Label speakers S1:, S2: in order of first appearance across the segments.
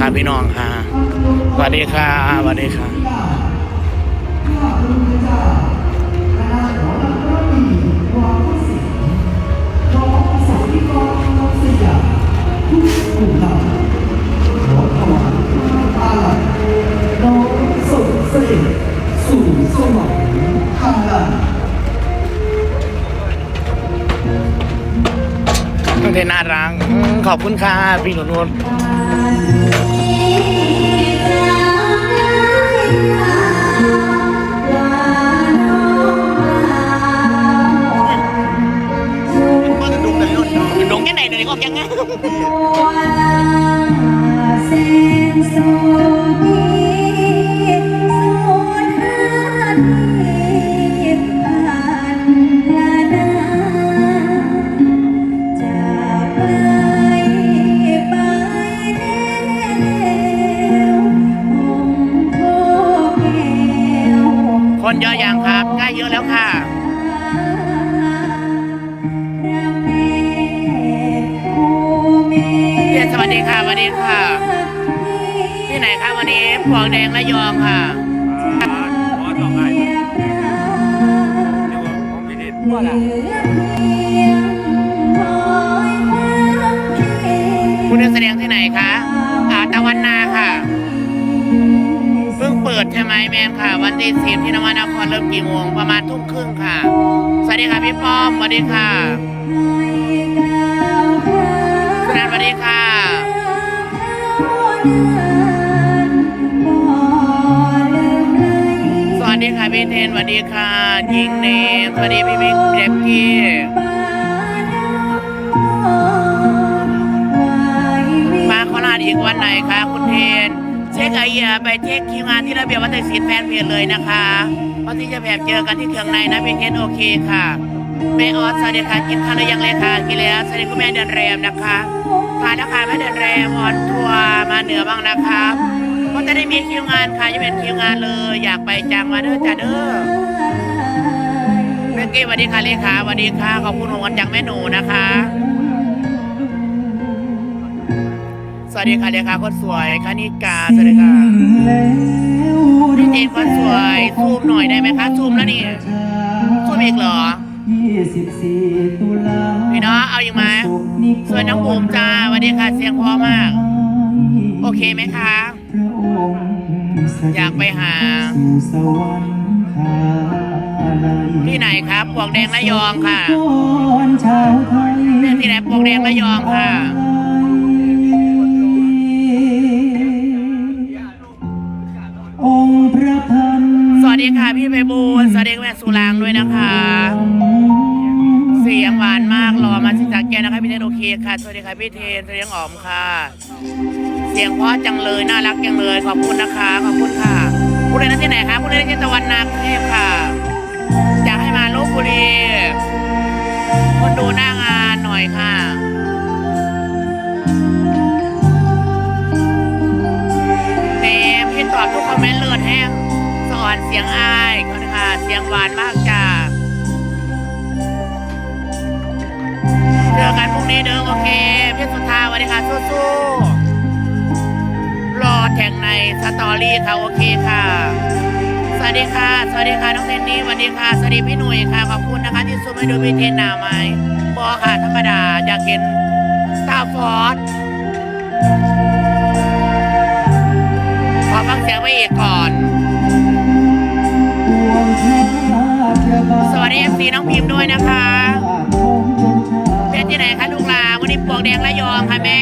S1: นะครับพี่น้องค่ะสวัสดีค่ะสวัสดีค่ะ
S2: น้องส่งเสด็จสู่สวรรค์ทางลัง
S1: เทน่ารักอืมขอบคุณค่ะพี่หนุนน ยว ปวงแดงระยองค่ะคุณจะแสดงที่ไหนคะอ่าตะวันนาค่ะ เพิ่งเปิดใช่ไหมแมมค่ะ วันที่สิบที่นวนครเริ่มกี่โมงประมาณทุ่มครึ่งค่ะ สวัสดีค่ะพี่ป้อมสวัสดีค่ะคุณนันสวัสดีค่ะ ค่ะพี่เทนสวัสดีค่ะหญิงเนมสวัสดีพี่บิ๊กเจ็บกี้มาโคราชอีกวันไหนคะคุณเทน เช็คไอเดียไปเช็คคิวงานที่ระเบียบวัฒนศิลป์แฟนเพจเลยนะคะเพราะที่จะแผบเจอกันที่เครื่องในนะพี่เทนโอเคค่ะแม่ออสสวัสดีค่ะกินข้าวหรือยังเลยค่ะกินแล้วสวัสดีคุณแม่เดือนแรมนะคะทานนะคะแม่เดือนแรมออนทัวร์มาเหนือบ้างนะคะ จะได้มีคิวงานค่ะจะเป็นคิวงานเลย อยากไปจังมาเด้อจ้าเด้อเมื่อกี้สวัสดีค่ะเลขาสวัสดีค่ะขอบคุณของวันจากแม่หนูนะคะ สวัสดีค่ะเลขาคนสวยคณิกาสวัสดีค่ะพี่เจนคนสวยซูมหน่อยได้ไหมคะซูมแล้วนี่ซูมอีกเหรอ
S2: 24ตุลา
S1: พี่น้องเอาอีกไหมส่วนน้องบูมจ้าสวัสดีค่ะเสียงพอมาก โอเคไหมคะ
S2: องค์เสด็จ
S1: อยากไปหา
S2: สู่สวรรค์คาลัย
S1: ที่ไหนครับปวกแดงระยองค่ะ
S2: ก่อนชาวไทย
S1: เรื่องที่ไหนปวกแดงระยองค่ะ
S2: องค์พระพัน
S1: สวัสดีค่ะพี่ไพบูลย์สวัสดีคุณแม่สุรางด้วยนะคะ เสียงหวานมากรอมาสิจากแกนะคะพี่เทนโอเคค่ะ สวัสดีค่ะพี่เทนสวัสดีน้องอ๋อมค่ะ เสียงเพราะจังเลยน่ารักจังเลยขอบคุณนะคะขอบคุณค่ะผู้ใดนั้นที่ไหนคะผู้ใดที่ตะวันนากรุงเทพค่ะอยากให้มาลบบุรีคนดูหน้างานหน่อยค่ะเนมพี่ตอบทุกคอมเมนต์เลิศแห้งสอนเสียงอายขอบคุณค่ะเสียงหวานมากจ้าเจอกันพรุ่งนี้เด้อโอเคพี่สุธาสวัสดีค่ะสู้ๆ แข่งในสตอรี่ค่ะโอเคค่ะ สวัสดีค่ะ สวัสดีค่ะน้องเทนนี่สวัสดีค่ะสวัสดีพี่หนุ่ยค่ะขอบคุณนะคะที่ซูมให้ดูพี่เทนหนาไหมบอค่ะธรรมดาอยากเห็นตาฟอร์ดขอฟังเสียงไปอีกก่อน สวัสดีเอฟซีน้องพิมพ์ด้วยนะคะเป็นที่ไหนคะลูกหลานวันนี้ปวกแดงระยองค่ะแม่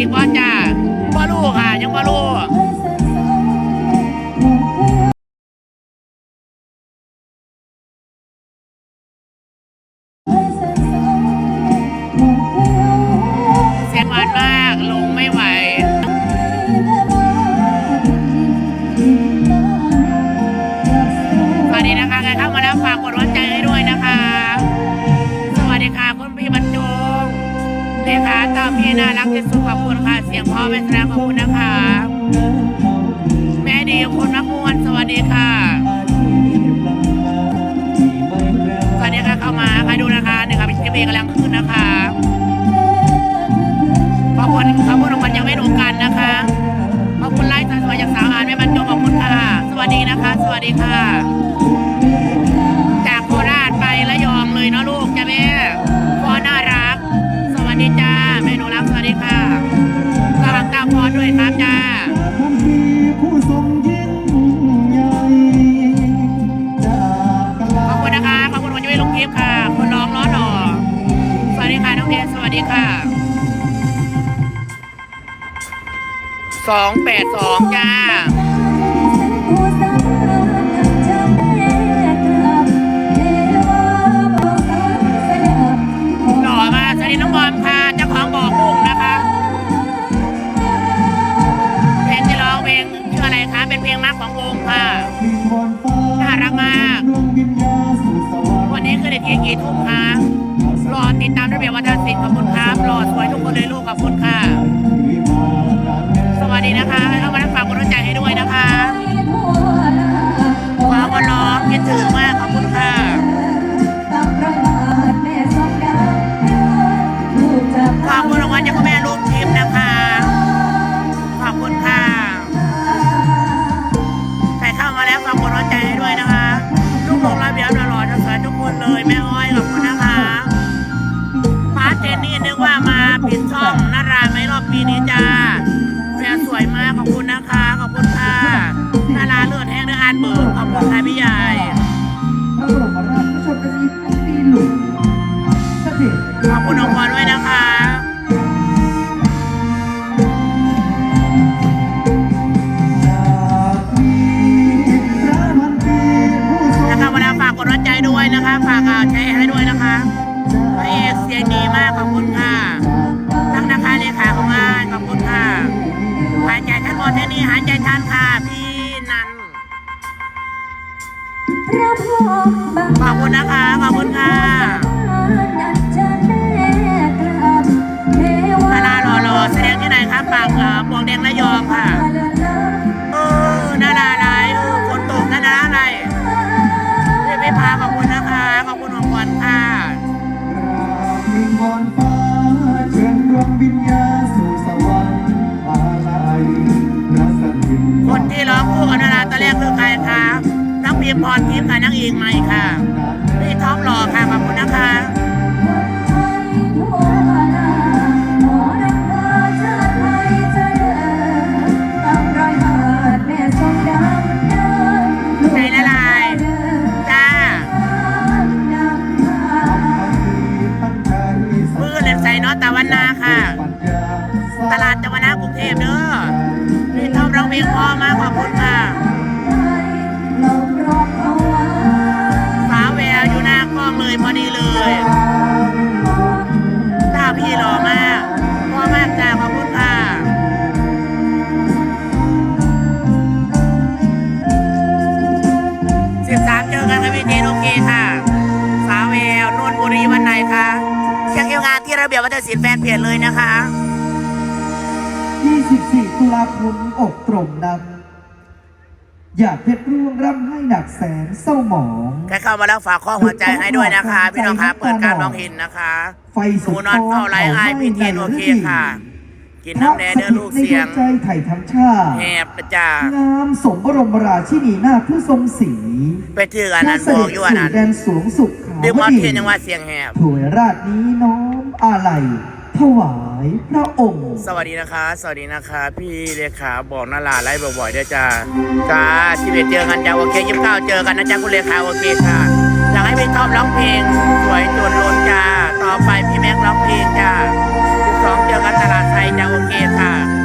S1: อีกว่าจ้าพ่อลูกค่ะ ยังพ่อ ดีค่ะ สวัสดีค่ะเข้ามาค่ะดูนะคะหนึ่งค่ะเป็นเกมกำลังขึ้นนะคะขอบคุณขอบคุณรางวัลยังไม่ถูกกันนะคะขอบคุณไลฟ์สวยจากสาวอานแม่บรรจงขอบคุณค่ะ สวัสดีนะคะ สวัสดีค่ะ จากโคราชไประยองเลยเนาะลูกจ้าแม่พ่อน่ารัก สวัสดีจ้าแม่หนูรักสวัสดีค่ะกำลังตามพรด้วยครับจ้า
S3: ผู้ทรง
S1: สองแปดสองจ้าหล่อมาสวัสดีน้องบอมค่ะเจ้าของบ่อกุ้งนะคะเพลงที่ร้องเพลงชื่ออะไรคะเป็นเพลงรักของวงค่ะ
S3: วิงวอนฟ้า
S1: น่ารักมาก
S3: วั
S1: นนี้คือในทีกี่ทุ่มคะรอติดตามระเบียบวัฒนศิลป์ขอบคุณครับรอสวยทุกคนเลยลูกขอบคุณค่ะ คุณองค์กรด้วยนะคะนะคะเวลาฝากกดหัวใจด้วยนะคะ ฝากอ่าแชร์ให้ด้วยนะคะพระเอกเสียงดีมากขอบคุณค่ะทั้งนะคะเลขาของงานขอบคุณค่ะหายใจทันบอเทนี่หายใจทันค่ะพี่นันขอบคุณนะคะขอบคุณค่ะ ที่ร้องคู่กับนาราตอนแรกคือใครคะน้องพิมพรทิพย์ค่ะนางเอกใหม่ค่ะพี่ท็อปหล่อค่ะขอบคุณนะคะ เลยพอดีเลยตาพี่หล่อมากพ่อมากจ้าขอบคุณค่ะสิบสามเจอกันกับพี่เจนโอเคค่ะ สาวแววนนทบุรีวันไหนคะเช็คคิวงานที่ระเบียบวัฒนศิลป์แฟนเพจเลยนะคะ
S3: 24ตุลาคมอกตรมนัก อยากเพชรร่วงร่ำให้หนักแสนเศร้าหมอง
S1: ใครเข้ามาแล้วฝากข้อหัวใจให้ด้วยนะคะ พี่น้องคะเปิดการมองเห็นนะคะ
S3: ไฟ
S1: หนูนอนเฝ้าไลฟ์ไอพี่เทนโอเคค่ะ กินน้ำแดงเด้อลูกเสียง
S3: พระสถิตในดวใจไถ่ทั้งชาติ
S1: แหบนะจ้างา
S3: มสมบรมราชินีนาถผู้ทรงศรี
S1: ไปถืออันนั้นบอกอยู่อันนั้น
S3: แดนสวงสุขขาว
S1: ดึงมอ
S3: ดี
S1: เทียนยังว่าเสียงแหบ
S3: ถวยราชนี้น้อมอาลัย ถวายพระองค์
S1: สวัสดีนะคะ สวัสดีนะคะ พี่เลขาบอกนาราไลฟ์บ่อยๆด้วยจ้าจ้าชีวิตเจอกันจ้าโอเคยี่สิบเก้าเจอกันนะจ้าคุณเลขาโอเคค่ะอยากให้พี่ท็อปร้องเพลง สวยจนล้นจ้าต่อไปพี่แม็กร้องเพลงจ้าสิบสองเจอกันตลาดไทยจ้าโอเคค่ะ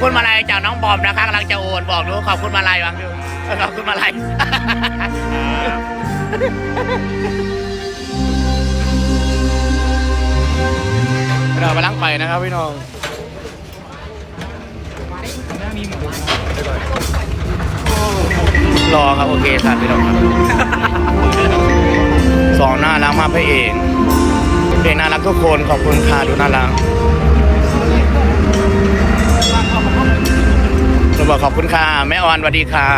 S1: คุณมาลัยจากน้องบอมนะครับกำลังจะโอนบอกดูขอบคุณมาลัยวังดูขอบคุณมาลัยเราไปล้างไปนะครับพี่น้องรอครับโอเคสัตว์พี่น้องสองหน้ารักมากพี่เอกพระเอกน่ารักทุกคนขอบคุณค่ะดูน่ารัก อกขอบคุณค่ะ แม่ออนสวัสดีค่ะ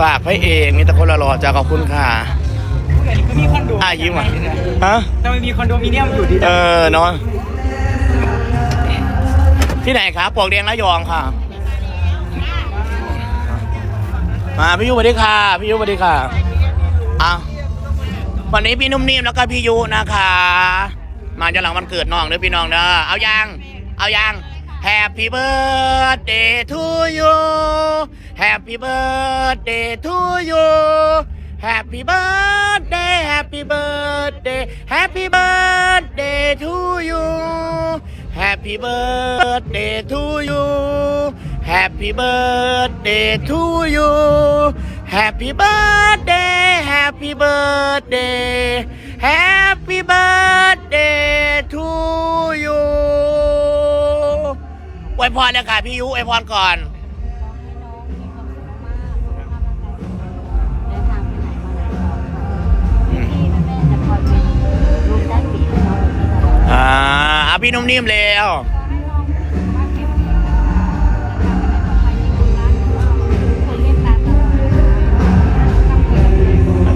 S1: ฝากพระเอกมีแต่คนรอๆจะขอบคุณค่ะ
S4: ก็มีคอนโด
S1: อะยิ้มอะฮะ
S4: ทำไมมีคอนโดมิเนียมอยู่ดี
S1: เออเนาะที่ไหนครับปลวกแดงระยองค่ะ มาพี่ยุสวัสดีค่ะ พี่ยุสวัสดีค่ะอะวั วันนี้พี่นุ่มนิ่มแล้วก็พี่ยุนะคะ มาจะหลังวันเกิดน้องเด้อพี่น้องเด้อเอายัง เอายัง Happy birthday to you Happy birthday to you Happy birthday Happy birthday Happy birthday to you Happy birthday to you Happy birthday to you Happy birthday Happy birthday Happy birthday to you อวยพรเลยค่ะพี่ยุอวยพรก่อน อ่าเอาพี่นุ่มนิ่มเร็ว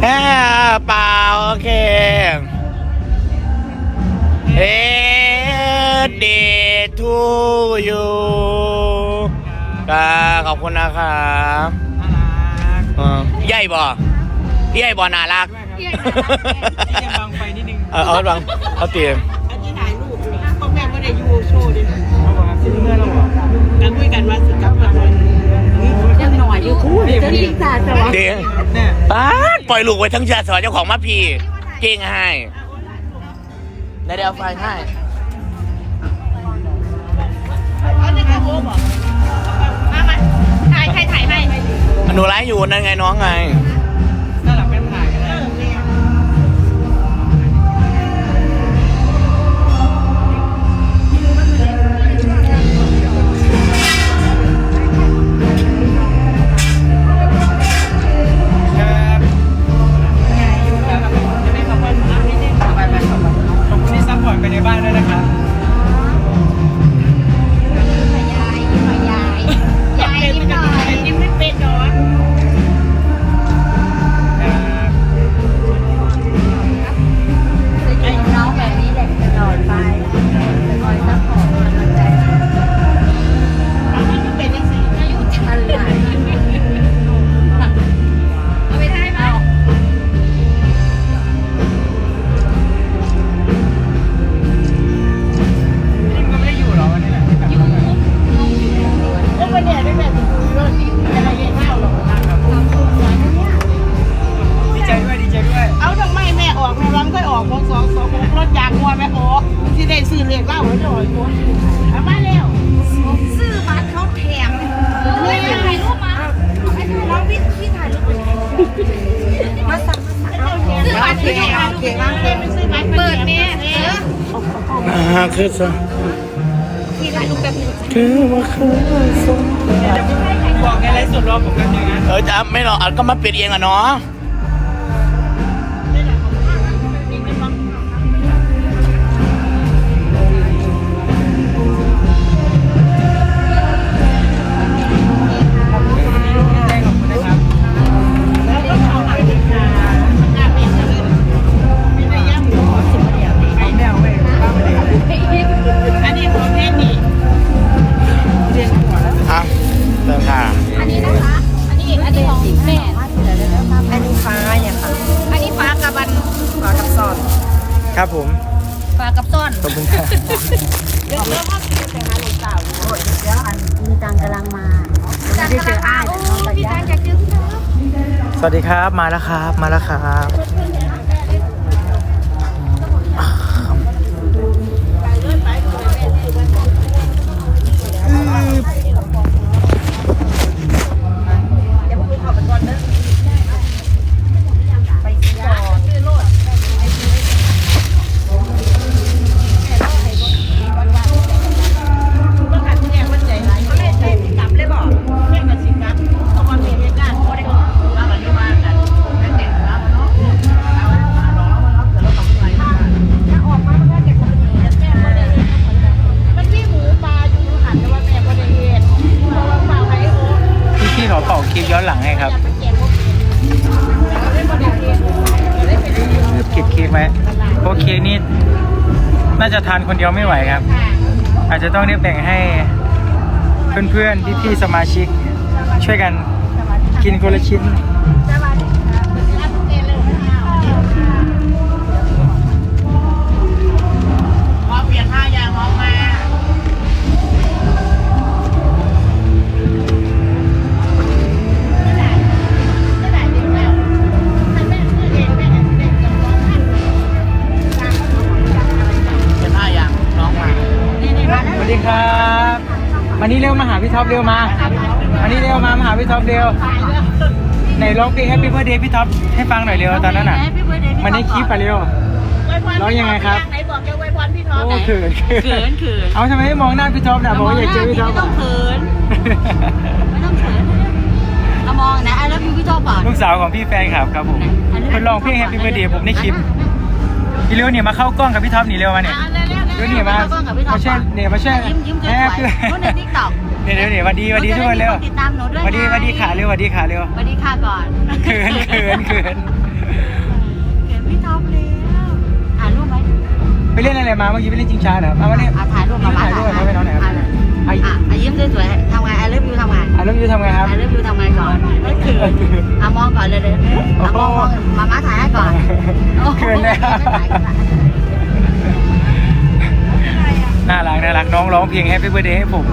S1: แอ่เปล่าโอเคเฮ้เดทูยูก็ขอบคุณนะครับ
S4: น่ารัก
S1: อ่าใหญ่บ่ใหญ่บ่น่ารัก
S4: ที่ยังบังไฟนิดนึง
S1: เออเอาบังเอาเตียง
S5: อันนี้ถ่ายรูปพ่อแม่ไม่ได้อยู่โชว์ดิ
S4: เขาบอกว่าซิเมื่อเราบอก
S5: กันคุยกันว่าสิกลับมาเลย ยังหน่อยอยู่คู่จะยิงตาจะวะ
S1: เตียง
S4: เนี่ย
S1: ป้าดปล่อยลูกไว้ทั้งชาติสอนเจ้าของมาพีเก่งให้แล้วเดี๋ยวเอาไฟให้
S5: อันนี้คือโอ้บอกมามาถ่ายใครถ่ายให้
S1: หนูไลฟ์อยู่นั่นไงน้องไง
S4: ได้
S6: ซื้อ
S5: เรี
S4: ย
S5: กเล่าไว้หน่อยเอามาแล้ว
S6: ซื้อบัตรเขาแถมนี่ถ่ายรูปมาน้องพี่พี่ถ่ายรูปมาสั่งมาสั่งซื้อบัตรที่ไหน
S5: โอเคโอเคไม่ซื้อบัตร
S6: เปิดเนี่ยเออ
S1: อ่าคือส
S6: พี่ถ่ายรูปแบบนึง
S1: คือว่าคือส
S4: เดี๋ยวจะบอกในไลฟ์สดรอผมกันอย่างนั้น
S1: เออจะไม่หรอกอัดก็มาเปิดเองอะเนาะอะ
S4: สวัสดีครับมาแล้วครับ มาแล้วครับ จะทานคนเดียวไม่ไหวครับ อาจจะต้องได้แบ่งให้เพื่อนๆ พี่ๆ สมาชิก ช่วยกันกินคนละชิ้น ท็อปเร็วมามานี่เร็วมามาหาพี่ท็อปเร็วไหนร้องเพลง Happy Birthday พี่ท็อปให้ฟังหน่อยเร็วตอนนั้นอะมันได้คลิปไปเร็ว ร้องยังไงครับ
S5: ไหนบอกจะไว้พรพี่ท็อป
S4: โอ้เขิน
S5: เขินเขิน
S4: เอาทำไมไม่มองหน้าพี่ท็อปนะบอกว่าอยากเจอพี่ท็อป
S6: ไม่ต้
S4: อะ
S6: องเขินไม่ต้องเขินเรามองนะไอ้แล้วพี่ชอบก่อน
S4: ลูกสาวของพี่แฟนคลับครับผมเพิ่นร้องเพลง Happy Birthday ผมในคลิปพี่เร็วเนี่ยมาเข้ากล้องกับพี่ท็อปหนีเร็วมาเนี่ยเร็วเนี่ยมามาช่วยเนี่ยมาช่วย
S6: ยิ้มยิ้มสวย
S4: แฮป
S6: ๆ
S4: ปี้
S6: พูดในทิกตอก
S4: เนี่ยเร็วเนี่ยสวัสดีสวัสดีทุกคนเร็ว
S6: ติดตามหนูด้วย
S4: สวัสดีสวัสดีขาเร็วสวัสดีขาเร็ว
S6: สวัสดีค่ะก่อน
S4: เขินเขินเขิน
S6: เขินพี่ท็อปแล้วอ่านรูปไหม
S4: ไปเล่นอะไรมาเมื่อกี้ไปเล่นจิงช้าเหรอมามาเล่น
S6: อะถ่ายรูปมา
S4: ถ่ายรูปมาไปน้องไหนครับ
S6: อะอะอะยิ้มสวยๆทำไงไอ้เลิฟยูทำไง
S4: อะแล้วยูทำไงครับ
S6: ไอ้เลิฟยูทำไงก่อนไม่เขินอะมองก่อนเลยเลยอะมองมองมาม่าถ่ายให้ก่อนโอ้โห
S4: เขินเลย น่ารักน่ารักน้องร้องเพลง Happy Birthday ให้ผม